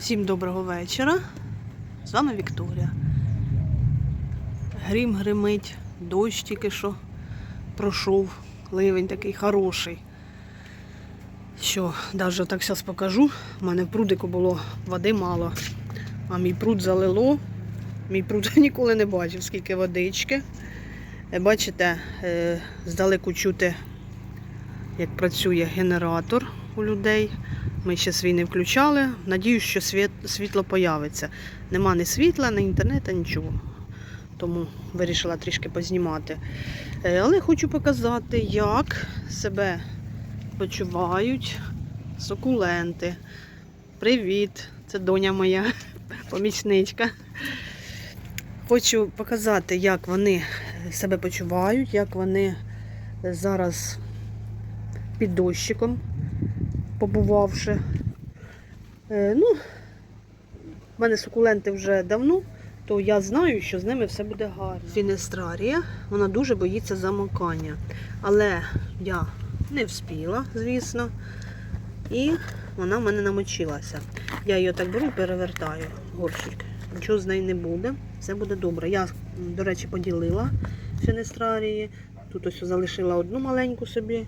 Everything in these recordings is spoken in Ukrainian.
Всім доброго вечора. З вами Вікторія. Грім гримить, дощ тільки що пройшов, ливень такий хороший. Що, навіть так зараз покажу. У мене в прудику було води мало, а мій пруд залило. Мій пруд ніколи не бачив, скільки водички. Е, Бачите, е, здалеку чути, як працює генератор у людей. Ми ще свій не включали. Надіюсь, що світ, світло появиться. Нема ні світла, ні інтернету, нічого. Тому вирішила трішки познімати. Е, Але хочу показати, як себе почувають сукуленти. Привіт! Це доня моя помічничка. Хочу показати, як вони себе почувають, як вони зараз під дощиком побувавши. Е, ну, в мене сукуленти вже давно, то я знаю, що з ними все буде гарно. Фінестрарія, вона дуже боїться замокання. Але я не вспіла, звісно. І вона в мене намочилася. Я її так беру і перевертаю горщик. Нічого з неї не буде, все буде добре. Я, до речі, поділила фінестрарії. Тут ось залишила одну маленьку собі,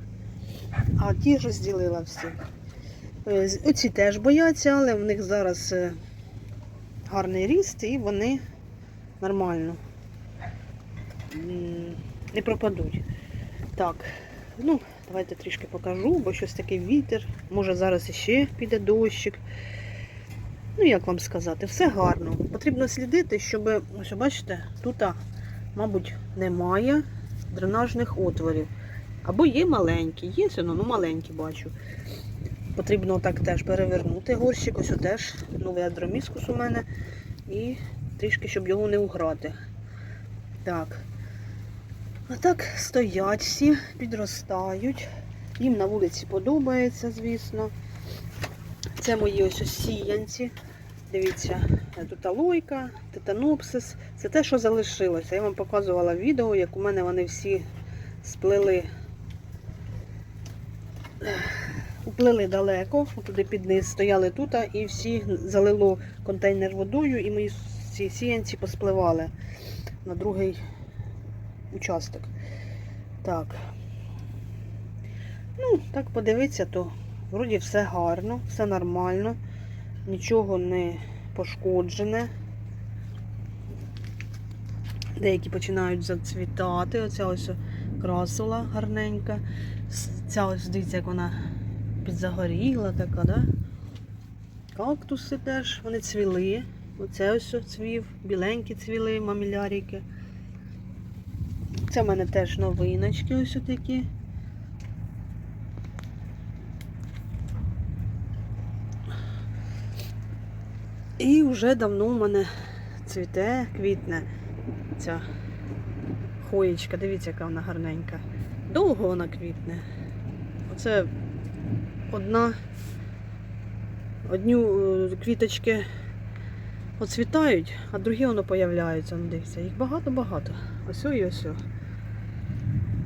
а ті розділила всі. Е, Оці теж бояться, але в них зараз е, гарний ріст і вони нормально не пропадуть. Так, ну, давайте трішки покажу, бо щось такий вітер. Може зараз іще піде дощик. Ну, як вам сказати, все гарно. Потрібно слідити, щоб, ось бачите, тут, мабуть, немає дренажних отворів. Або є маленькі, є все одно, ну маленькі бачу. Потрібно так теж перевернути горщик, ось теж новий адроміскус у мене. І трішки, щоб його не уграти. Так. А так стоять всі, підростають. Їм на вулиці подобається, звісно. Це мої ось ось сіянці. Дивіться, тут алойка, титанопсис. Це те, що залишилося. Я вам показувала відео, як у мене вони всі сплели Уплили далеко, туди під низ, стояли тут, і всі залило контейнер водою, і мої ці сіянці поспливали на другий участок. Так. Ну, так подивитися, то вроді все гарно, все нормально, нічого не пошкоджене. Деякі починають зацвітати. Оця ось красула гарненька. Ця ось дивіться, як вона підзагоріла така, да? Кактуси теж, вони цвіли. Оце ось цвів, біленькі цвіли, маміляріки. Це в мене теж новиночки ось такі. І вже давно в мене цвіте, квітне ця хоєчка. Дивіться, яка вона гарненька. Довго вона квітне. Оце одна, одні е, квіточки оцвітають, а другі воно появляються. Ну, дивіться, їх багато-багато. Ось і ось.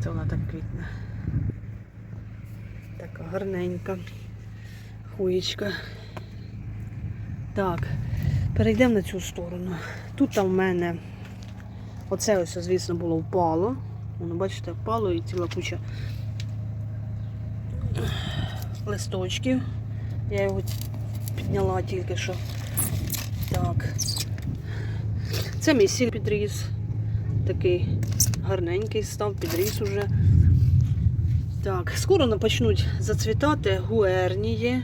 Це вона так квітне. Така гарненька хуєчка. Так, перейдемо на цю сторону. Тут там в мене оце ось, звісно, було впало. Воно, бачите, впало і ціла куча листочків. Я його підняла тільки що. Так. Це мій сіль підріс. Такий гарненький став, підріс уже. Так, скоро почнуть зацвітати гуернії.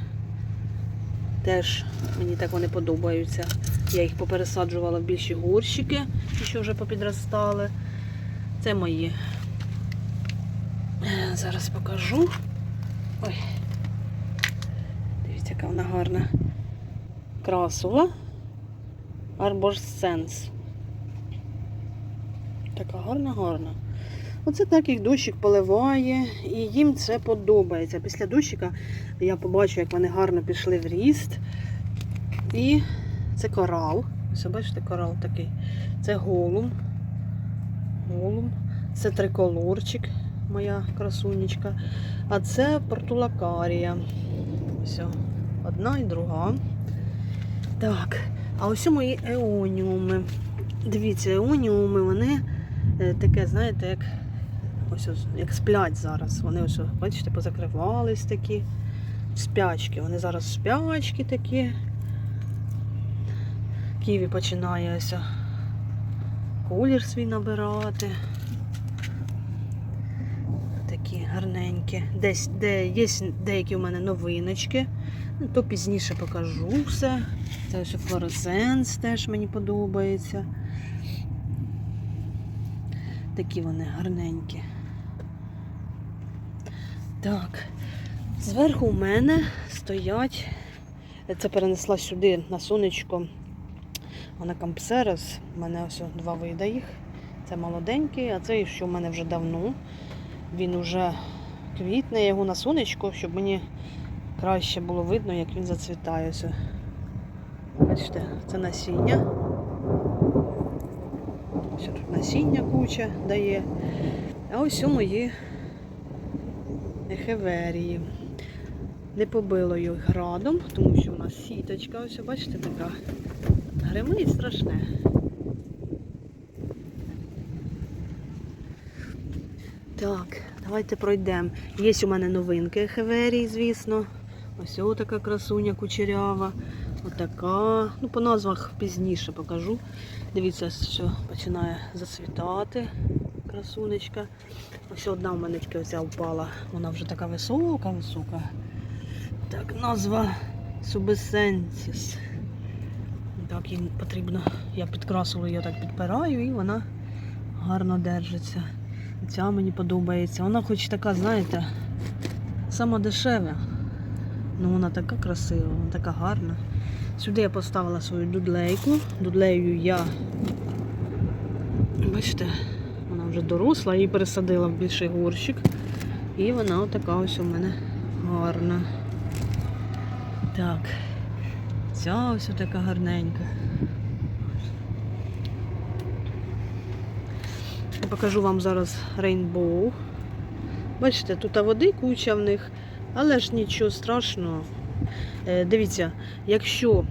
Теж мені так вони подобаються. Я їх попересаджувала в більші горщики, що вже попідростали. Це мої. Е, Зараз покажу. Ой. Дивіться, яка вона гарна. Красула. Арборсенс. Така гарна, гарна. Оце так їх дощик поливає, і їм це подобається. Після дощика я побачу, як вони гарно пішли в ріст. І це корал. Ось бачите, корал такий. Це голум. Голум. Це триколорчик, моя красунечка. А це портулакарія. Все, одна і друга. Так, а ось у мої еоніуми. Дивіться, еоніуми, вони е, таке, знаєте, як ось, ось як сплять зараз. Вони ось, бачите, позакривались такі спячки. Вони зараз спячки такі. Ківі починає ось колір свій набирати. Такі гарненькі. Десь де є деякі у мене новиночки. Ну, то пізніше покажу все. Це ось флоресенс теж мені подобається. Такі вони гарненькі. Так, зверху у мене стоять. Це перенесла сюди на сонечко. Вона кампсерес. У мене ось два вида їх. Це молоденький, а цей, що в мене вже давно. Він уже квітне, його на сонечко, щоб мені краще було видно, як він зацвітає. Ось. Бачите, це насіння. Ось тут насіння куча дає. А ось у мої ехеверії. Не побило їх градом, тому що у нас сіточка, ось бачите, така. Гримить страшне. Так, давайте пройдемо. Є у мене новинки ехеверії, звісно. Ось ось така красуня кучерява. Отака. Ну, по назвах пізніше покажу. Дивіться, що починає зацвітати красунечка. Ось одна в мене тільки оця впала. Вона вже така висока, висока. Так, назва Subescensis. Так, їй потрібно. Я підкрасила її так підпираю і вона гарно держиться. Ця мені подобається. Вона хоч така, знаєте, сама дешева. Ну вона така красива, вона така гарна. Сюди я поставила свою дудлейку. Дудлею я, бачите, вона вже доросла, її пересадила в більший горщик. І вона така ось у мене гарна. Так, ця ось така гарненька. Я покажу вам зараз рейнбоу. Бачите, тут води куча в них, але ж нічого страшного. Е, Дивіться, якщо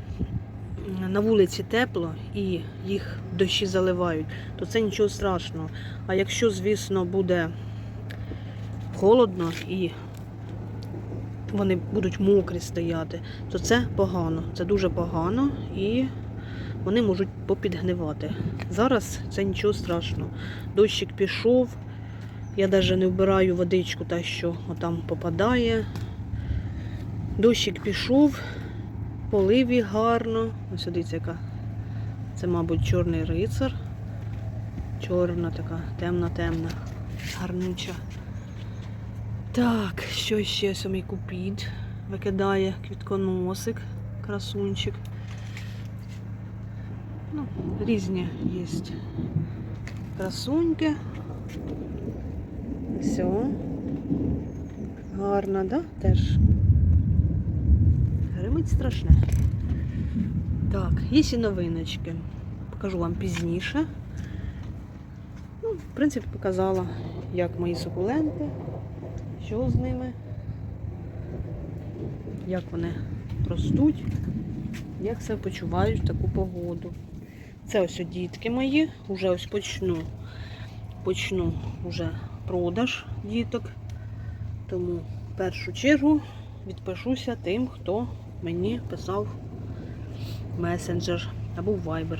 на вулиці тепло і їх дощі заливають, то це нічого страшного. А якщо, звісно, буде холодно і вони будуть мокрі стояти, то це погано. Це дуже погано і вони можуть попідгнивати. Зараз це нічого страшного. Дощик пішов, я навіть не вбираю водичку, та що там попадає. Дощик пішов, полив їх гарно. Ось дивіться, яка. Це, мабуть, чорний рицар. Чорна така, темна-темна, гарнюча. Так, що ще ось мій купід викидає квітконосик, красунчик. Ну, різні є красуньки. Все. Гарно, да? Теж. Гримить страшне. Так, є і новиночки. Покажу вам пізніше. Ну, в принципі, показала, як мої сукуленти, що з ними, як вони ростуть, як себе почувають в таку погоду. Це ось дітки мої, вже ось почну, почну вже продаж діток. Тому в першу чергу відпишуся тим, хто мені писав месенджер або в Viber.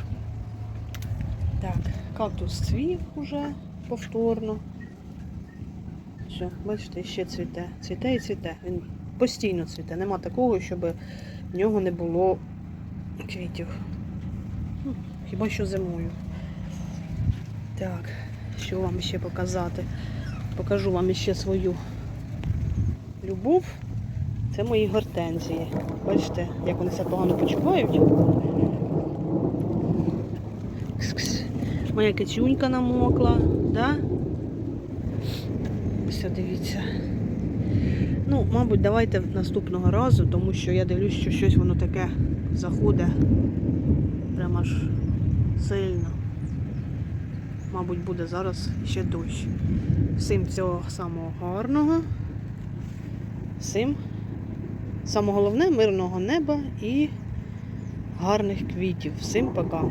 Так, кактус цвів уже повторно. Все, бачите, ще цвіте. Цвіте і цвіте. Він постійно цвіте. Нема такого, щоб в нього не було квітів. Ну, Хіба що зимою. Так, що вам ще показати? Покажу вам ще свою любов. Це мої гортензії. Бачите, як вони себе погано почувають. Кс-кс. Моя кицюнька намокла, да? Все, дивіться. Ну, мабуть, давайте наступного разу, тому що я дивлюсь, що щось воно таке заходить прямо аж сильно. Мабуть, буде зараз ще дощ. Всім цього самого гарного. Всім саме головне мирного неба і гарних квітів. Всім пока!